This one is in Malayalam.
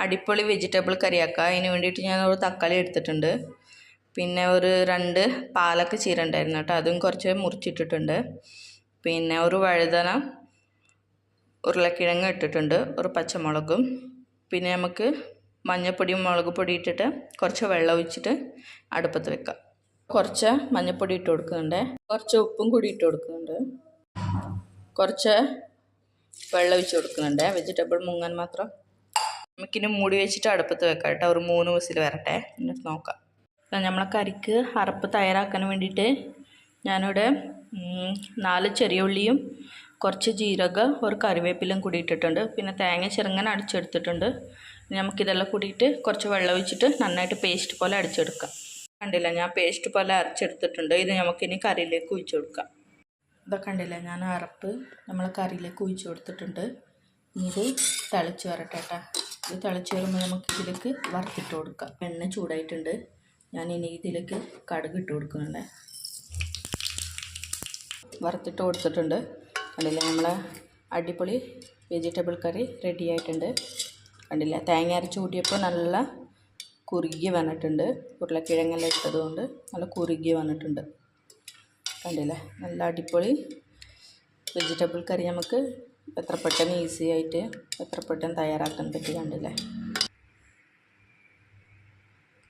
അടിപൊളി വെജിറ്റബിൾ കറിയാക്കുക അതിന് വേണ്ടിയിട്ട് ഞാൻ ഒരു തക്കാളി എടുത്തിട്ടുണ്ട്. പിന്നെ ഒരു രണ്ട് പാലക്ക് ചീര ഉണ്ടായിരുന്നു കേട്ടോ. അതും കുറച്ച് മുറിച്ചിട്ടിട്ടുണ്ട്. പിന്നെ ഒരു വഴുതന ഉരുളക്കിഴങ്ങ് ഇട്ടിട്ടുണ്ട്. ഒരു പച്ചമുളകും. പിന്നെ നമുക്ക് മഞ്ഞൾപ്പൊടിയും മുളക് പൊടി ഇട്ടിട്ട് കുറച്ച് വെള്ളം ഒഴിച്ചിട്ട് അടുപ്പത്ത് വെക്കാം. കുറച്ച് മഞ്ഞൾപ്പൊടി ഇട്ട് കൊടുക്കുന്നുണ്ട്. കുറച്ച് ഉപ്പും കൂടി ഇട്ട് കൊടുക്കുന്നുണ്ട്. കുറച്ച് വെള്ളം ഒഴിച്ച് കൊടുക്കുന്നുണ്ട്. വെജിറ്റബിൾ മുങ്ങാൻ മാത്രം. നമുക്കിനി മൂടി വെച്ചിട്ട് അടുപ്പത്ത് വെക്കാം കേട്ടോ. ഒരു മൂന്ന് വിസിൽ വരട്ടെ. എന്നിട്ട് നോക്കാം. നമ്മളെ കറിക്ക് അറപ്പ് തയ്യാറാക്കാൻ വേണ്ടിയിട്ട് ഞാനിവിടെ നാല് ചെറിയ ഉള്ളിയും കുറച്ച് ജീരക ഒരു കറിവേപ്പിലും കൂടി ഇട്ടിട്ടുണ്ട്. പിന്നെ തേങ്ങ ചെറുങ്ങനെ അടിച്ചെടുത്തിട്ടുണ്ട്. നമുക്കിതെല്ലാം കൂടിയിട്ട് കുറച്ച് വെള്ളം ഒഴിച്ചിട്ട് നന്നായിട്ട് പേസ്റ്റ് പോലെ അടിച്ചെടുക്കാം. കണ്ടില്ല ഞാൻ പേസ്റ്റ് പോലെ അരച്ചെടുത്തിട്ടുണ്ട്. ഇത് നമുക്കിനി കറിയിലേക്ക് ഒഴിച്ചു കൊടുക്കാം. ഇതൊക്കെ കണ്ടില്ല ഞാൻ അറപ്പ് നമ്മൾ കറിയിലേക്ക് ഒഴിച്ചു കൊടുത്തിട്ടുണ്ട്. ഇത് തിളച്ച് വരട്ടെ കേട്ടോ. ഇത് തിളച്ച് വരുമ്പോൾ നമുക്ക് ഇതിലേക്ക് വറുത്തിട്ട് കൊടുക്കാം. എണ്ണ ചൂടായിട്ടുണ്ട്. ഞാൻ ഇനി ഇതിലേക്ക് കടുക് ഇട്ട് കൊടുക്കുന്നുണ്ട്. വറുത്തിട്ട് കൊടുത്തിട്ടുണ്ട്. കണ്ടില്ല? നമ്മളെ അടിപൊളി വെജിറ്റബിൾ കറി റെഡി ആയിട്ടുണ്ട്. കണ്ടില്ല? തേങ്ങ അരച്ച് കൂട്ടിയപ്പോൾ നല്ല കുറുകി വന്നിട്ടുണ്ട്. ഉരുളക്കിഴങ്ങെല്ലാം ഇട്ടതുകൊണ്ട് നല്ല കുറുകി വന്നിട്ടുണ്ട്. കണ്ടില്ലേ? നല്ല അടിപൊളി വെജിറ്റബിൾ കറി നമുക്ക് എത്ര പെട്ടെന്ന് ഈസി ആയിട്ട് എത്ര പെട്ടെന്ന് തയ്യാറാക്കാൻ പറ്റി കണ്ടില്ലേ?